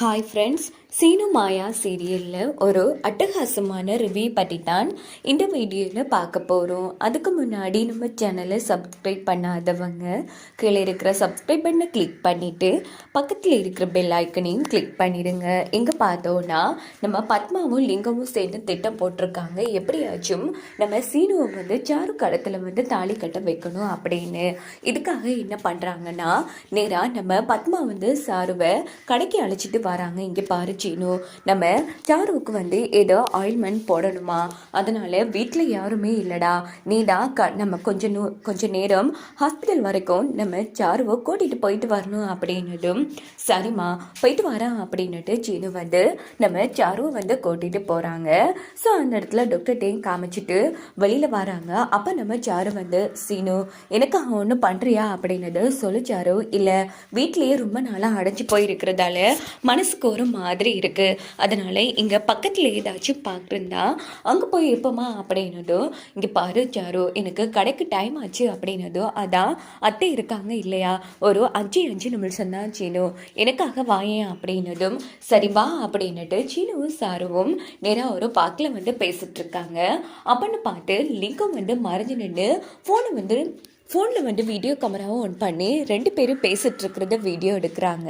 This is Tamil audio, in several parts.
ஹாய் ஃப்ரெண்ட்ஸ் சீனு மாயா சீரியலில் ஒரு அட்டகாசமான ரிவ்யூ பற்றி தான் இந்த வீடியோவில் பார்க்க போகிறோம் அதுக்கு முன்னாடி நம்ம சேனலை சப்ஸ்கிரைப் பண்ணாதவங்க கீழே இருக்கிற சப்ஸ்கிரைப் பண்ண கிளிக் பண்ணிவிட்டு பக்கத்தில் இருக்கிற பெல் ஐக்கனையும் கிளிக் பண்ணிடுங்க. எங்கே பார்த்தோன்னா நம்ம பத்மாவும் லிங்கமும் சேர்ந்து திட்டம் போட்டிருக்காங்க. எப்படியாச்சும் நம்ம சீனுவை வந்து சாரு கடத்தில் வந்து தாலி கட்ட வைக்கணும் அப்படின்னு. இதுக்காக என்ன பண்ணுறாங்கன்னா நேராக நம்ம பத்மா வந்து சாருவை கடைக்கு அழைச்சிட்டு வராங்க. இங்கே பாரு சீனு. நம்ம சாருவுக்கு வந்து ஏதோ ஆயில்மெண்ட் போடணுமா? அதனால வீட்டில் யாருமே இல்லைடா. நீ தான் க நம்ம கொஞ்சம் நூ கொஞ்சம் நேரம் ஹாஸ்பிட்டல் வரைக்கும் நம்ம சாருவை கூட்டிகிட்டு போயிட்டு வரணும் அப்படின்னதும் சரிம்மா போயிட்டு வரேன் அப்படின்னுட்டு சீனு வந்து நம்ம சாருவை வந்து கூட்டிகிட்டு போகிறாங்க ஸோ அந்த இடத்துல டாக்டர்கிட்டையும் காமிச்சிட்டு வெளியில் வராங்க. அப்போ நம்ம சாரு வந்து சீனு எனக்கு அவன் ஒன்று பண்ணுறியா அப்படின்னது சொல்லிச்சாரு இல்லை. வீட்லேயே ரொம்ப நாளாக அடைஞ்சு போயிருக்கிறதால மனசுக்கு ஒரு மாதிரி இருக்குது அதனால் இங்கே பக்கத்தில் ஏதாச்சும் பார்க்குறதா அங்கே போய் இருப்போமா அப்படின்னதும் இங்கே பாரு சாரு எனக்கு கடைக்கு டைம் ஆச்சு அப்படின்னதோ அதான் அத்தை இருக்காங்க இல்லையா? ஒரு அஞ்சு அஞ்சு நிமிஷம் தான் சீனு. எனக்காக வாயேன் அப்படின்னதும் சரி வா அப்படின்னுட்டு சீனுவும் சாருவும் நேராக ஒரு பார்க்கில் வந்து பேசிகிட்ருக்காங்க அப்படின்னு பார்த்து லிங்கம் வந்து மறைஞ்சு நின்று ஃபோனை வந்து ஃபோனில் வந்து வீடியோ கேமராவும் ஆன் பண்ணி ரெண்டு பேரும் பேசிட்டு இருக்கிறத வீடியோ எடுக்கிறாங்க.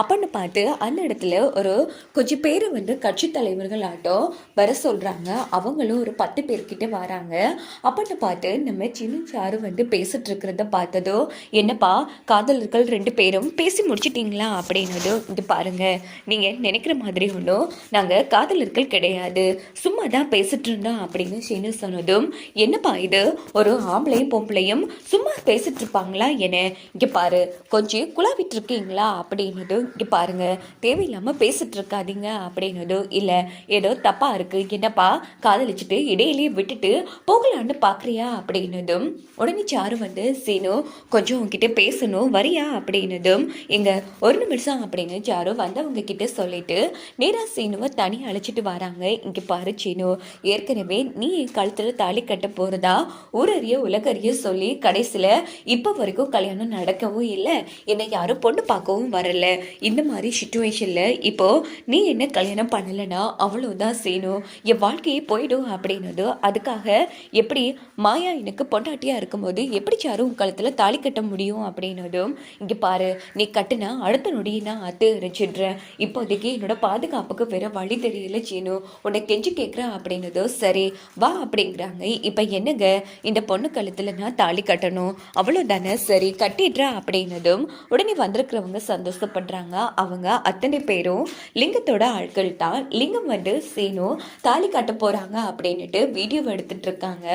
அப்பன்னு பார்த்து அந்த இடத்துல ஒரு கொஞ்சம் பேர் வந்து கட்சி தலைவர்கள் ஆட்டம் வர சொல்கிறாங்க அவங்களும் ஒரு பத்து பேர்கிட்ட வராங்க. அப்பன்னு பார்த்து நம்ம சின்ன சாரு வந்து பேசிகிட்ருக்கிறத இருக்கிறத பார்த்ததோ என்னப்பா காதலர்கள் ரெண்டு பேரும் பேசி முடிச்சிட்டிங்களா? அப்படின்னதோ இது பாருங்க நீங்கள் நினைக்கிற மாதிரி ஒன்றும் நாங்கள் காதலர்கள் கிடையாது. சும்மா தான் பேசிகிட்டு இருந்தோம் அப்படின்னு சீனு சொன்னதும் என்னப்பா இது? ஒரு ஆம்பளையும் பொம்பளையும் சும்மா பேசிட்டு இருப்பாங்களா என்ன? இங்கே பாரு கொஞ்சம் குழாவிட்டு இருக்கீங்களா? அப்படின்னதும் இங்கே பாருங்க தேவையில்லாமல் பேசிட்டு இருக்காதீங்க அப்படின்னதும் இல்லை ஏதோ தப்பா இருக்கு என்னப்பா காதலிச்சுட்டு இடையிலேயே விட்டுட்டு போகலான்னு பார்க்குறியா அப்படின்னதும் உடனே சாரு வந்து சீனு கொஞ்சம் உங்ககிட்ட பேசணும் வரியா? அப்படின்னதும் எங்க ஒரு நிமிஷம் அப்படின்னு சாரு வந்தவங்க கிட்ட சொல்லிட்டு நீரா சீனுவை தனி அழைச்சிட்டு வராங்க. இங்க பாரு சீனு ஏற்கனவே நீ என் கழுத்துல தாலி கட்ட போறதா ஊரறிய உலகறிய சொல்லி கடை கடைசியில் இப்போ வரைக்கும் கல்யாணம் நடக்கவும் இல்லை. என்னை யாரும் பொண்ணு பார்க்கவும் வரல. இந்த மாதிரி சுச்சுவேஷனில் இப்போ நீ என்ன கல்யாணம் பண்ணலைன்னா அவ்வளவுதான் செய்யணும். என் வாழ்க்கையே போயிடும் அப்படின்னதோ அதுக்காக எப்படி மாயா எனக்கு பொண்டாட்டியாக இருக்கும்போது எப்படி சாரும் உன் கழுத்துல தாலி கட்ட முடியும் அப்படின்னதும் இங்கே பாரு நீ கட்டுனா அடுத்த நொடியை நான் அத்து எரிச்சிடுறேன் இப்போதைக்கு என்னோட பாதுகாப்புக்கு வேற வழி தெரியல சீனு. உன்னை கெஞ்சி கேட்குறேன் அப்படின்னதோ சரி வா அப்படிங்கிறாங்க. இப்போ என்னங்க? இந்த பொண்ணு கழுத்தில் நான் தாலி கட்டணும் அவ்வளோதானே சரி கட்டிடுறா அப்படின்னதும் உடனே வந்திருக்கிறவங்க சந்தோஷப்படுறாங்க. அவங்க அத்தனை பேரும் லிங்கத்தோட ஆட்கள் தான். லிங்கம் வந்து சீனு தாலி கட்ட போறாங்க அப்படின்னுட்டு வீடியோ எடுத்துட்டு இருக்காங்க.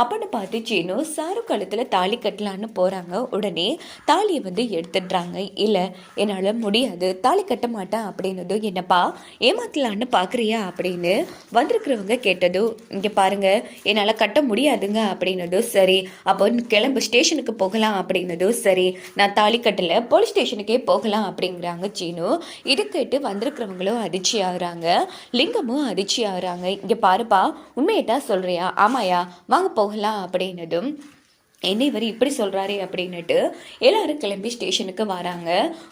அப்படின்னு பார்த்து சீனு சாரு கழுத்தில் தாலி கட்டலான்னு போறாங்க. உடனே தாலியை வந்து எடுத்துடுறாங்க. இல்லை என்னால் முடியாது. தாலி கட்ட மாட்டேன் அப்படின்னதும் என்னப்பா ஏமாத்தலான்னு பார்க்குறியா அப்படின்னு வந்திருக்கிறவங்க கேட்டதும் இங்கே பாருங்க என்னால் கட்ட முடியாதுங்க. அப்படின்னதும் சரி அப்போ கிளம்பு. ஸ்டேஷனுக்கு போகலாம் அப்படின்னதும் சரி நான் தாலிக்கட்டில் போலீஸ் ஸ்டேஷனுக்கே போகலாம் அப்படிங்கிறாங்க சீனு. இது கேட்டு வந்திருக்கிறவங்களும் அதிர்ச்சி ஆகுறாங்க. லிங்கமும் அதிர்ச்சி ஆகுறாங்க. இங்கே பாருப்பா உண்மையை தான் சொல்கிறியா ஆமாயா வாங்க போகலாம் அப்படின்னதும் என்ன இவர் இப்படி சொல்கிறாரு அப்படின்னுட்டு எல்லாரும் கிளம்பி ஸ்டேஷனுக்கு வராங்க.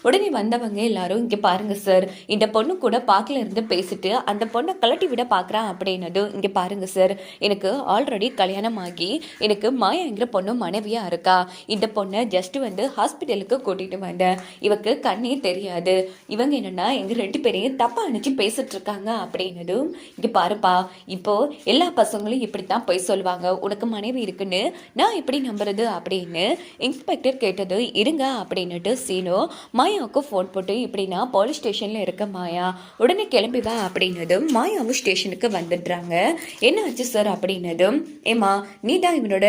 உடனே வந்தவங்க எல்லாரும் இங்கே பாருங்கள் சார் இந்த பொண்ணு கூட பார்க்கல இருந்து பேசிட்டு அந்த பொண்ணை கலட்டி விட பார்க்குறான் அப்படின்னதும் இங்கே பாருங்கள் சார் எனக்கு ஆல்ரெடி கல்யாணம் ஆகி எனக்கு மாயாங்கிற பொண்ணு மனைவியாக இருக்கா. இந்த பொண்ணை ஜஸ்ட் வந்து ஹாஸ்பிட்டலுக்கு கூட்டிகிட்டு வந்தேன். இவக்கு கண்ணே தெரியாது. இவங்க என்னன்னா எங்கள் ரெண்டு பேரையும் தப்பாக அனுப்பிச்சு பேசிட்டு இருக்காங்க அப்படின்னதும் இங்கே பாருப்பா இப்போது எல்லா பசங்களும் இப்படி தான் போய் சொல்லுவாங்க. உனக்கு மனைவி இருக்குன்னு நான் எப்படி நம்புறது அப்படின்னு இன்ஸ்பெக்டர் கேட்டது இருங்க அப்படின்னுட்டு சீனு மாயாவுக்கு ஃபோன் போட்டு இப்படின்னா போலீஸ் ஸ்டேஷனில் இருக்க மாயா உடனே கிளம்பி வா அப்படின்னதும் மாயாவும் ஸ்டேஷனுக்கு வந்துடுறாங்க. என்ன ஆச்சு சார் அப்படின்னதும் ஏமா நீ தான் இவனோட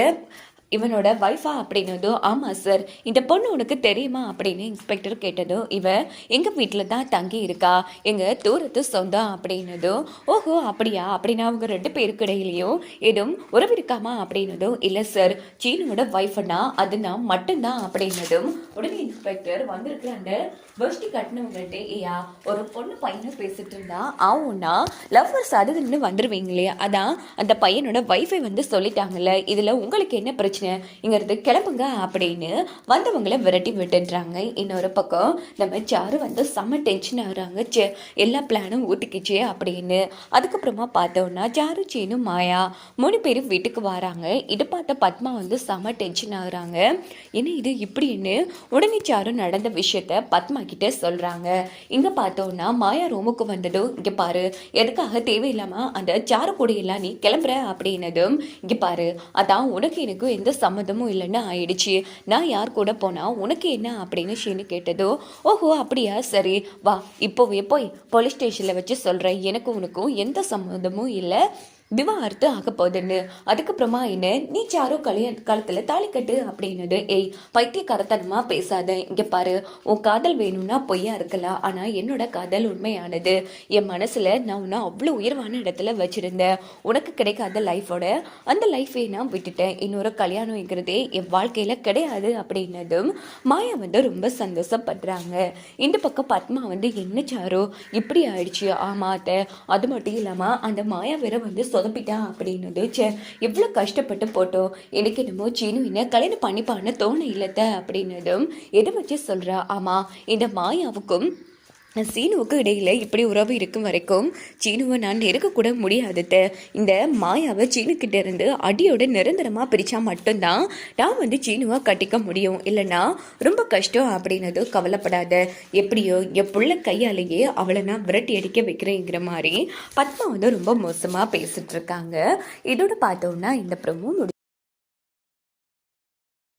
இவனோட வைஃபா அப்படின்னதும் ஆமாம் சார் இந்த பொண்ணு உனக்கு தெரியுமா அப்படின்னு இன்ஸ்பெக்டர் கேட்டதும் இவ எங்கள் வீட்டில் தான் தங்கி இருக்கா எங்கள் தூரத்து சொந்தம் அப்படின்னதும் ஓஹோ அப்படியா? அப்படின்னா அவங்க ரெண்டு பேருக்கு இடையிலையும் எதுவும் உறவு இருக்காமா அப்படின்னதும் இல்லை சார் சீனோட ஒய்ஃப்னா அது நான் மட்டும்தான் அப்படின்னதும் உடனே இன்ஸ்பெக்டர் வந்திருக்கிற அந்த வேஷ்டி கட்டினவங்கள்ட்ட ஐயா ஒரு பொண்ணு பையனை பேசிட்டு இருந்தா ஆவுன்னா லவ்வர்ஸ் அது இதுன்னு இல்லையா அதான் அந்த பையனோட வைஃபை வந்து சொல்லிட்டாங்கல்ல இதில் உங்களுக்கு என்ன பிரச்சனை? பிரச்சனை இங்கிறது கிளம்புங்க அப்படின்னு வந்தவங்களை விரட்டி விட்டுடுறாங்க. இன்னொரு பக்கம் நம்ம சாரு வந்து செம்ம டென்ஷன் ஆகுறாங்க சே எல்லா பிளானும் ஊற்றிக்கிச்சு அப்படின்னு. அதுக்கப்புறமா பார்த்தோன்னா சாரு சீனு மாயா மூணு பேரும் வீட்டுக்கு வராங்க. இதை பார்த்த பத்மா வந்து செம்ம டென்ஷன் ஆகுறாங்க என்ன இது இப்படின்னு? உடனே சாரு நடந்த விஷயத்த பத்மா கிட்ட சொல்றாங்க. இங்க பார்த்தோன்னா மாயா ரூமுக்கு வந்ததும் இங்க பாரு எதுக்காக தேவையில்லாம அந்த சாரு கூட எல்லாம் நீ கிளம்புற அப்படின்னதும் இங்க பாரு அதான் உனக்கு எனக்கும் எந்த எந்த சம்மந்தமும் இல்லைன்னு ஆயிடுச்சு. நான் யார் கூட போனால் உனக்கு என்ன அப்படின்னு ஷீனு கேட்டதோ ஓஹோ அப்படியா? சரி வா. இப்போவே போய் போலீஸ் ஸ்டேஷனில் வச்சு சொல்கிறேன் எனக்கும் உனக்கும் எந்த சம்மந்தமும் இல்லை. விவாகரத்து ஆக போகுதுன்னு அதுக்கப்புறமா என்ன? நீ சாரோ கல்யாண காலத்துல தாலி கட்டு அப்படின்னது. ஏய் பைத்தியக்காரத்தனமா பேசாத. இங்க பாரு உன் காதல் வேணும்னா பொய்யா இருக்கலாம். ஆனா என்னோட காதல் உண்மையானது. என் மனசுல நான் உன்னை அவ்வளோ உயர்வான இடத்துல வச்சிருந்தேன். உனக்கு கிடைக்காத லைஃபோட அந்த லைஃபை நான் விட்டுட்டேன். இன்னொரு கல்யாணம்ங்கிறதே என் வாழ்க்கையில கிடையாது அப்படின்னதும் மாயா வந்து ரொம்ப சந்தோஷப்படுறாங்க. இந்த பக்கம் பத்மா வந்து என்ன சாரோ? இப்படி ஆயிடுச்சு. ஆமாத்த அது மட்டும் இல்லாம அந்த மாயா வேற வந்து சொதப்பிட்டா அப்படின்னு சே எவ்வளோ கஷ்டப்பட்டு போட்டோம் எனக்கு என்னமோ சீனு என்ன கல்யாணம் பண்ணிப்பான்னு தோண இல்லத்த அப்படின்னதும் எதை வச்சு சொல்கிறா ஆமாம் இந்த மாயாவுக்கும் சீனுவுக்கு இடையில இப்படி உறவு இருக்கும் வரைக்கும் சீனுவை நான் நெருக்கக்கூட முடியாதுத்த. இந்த மாயாவை சீனுக்கிட்ட இருந்து அடியோட நிரந்தரமாக பிரித்தா மட்டும்தான் நான் வந்து சீனுவை கட்டிக்க முடியும். இல்லைன்னா ரொம்ப கஷ்டம் அப்படின்னது கவலைப்படாத. எப்படியோ என் பிள்ளை கையாலேயே அவளை நான் விரட்டி அடிக்க வைக்கிறேங்கிற மாதிரி பத்மா வந்து ரொம்ப மோசமாக பேசிகிட்ருக்காங்க இதோட பார்த்தோன்னா இந்த ப்ரமோ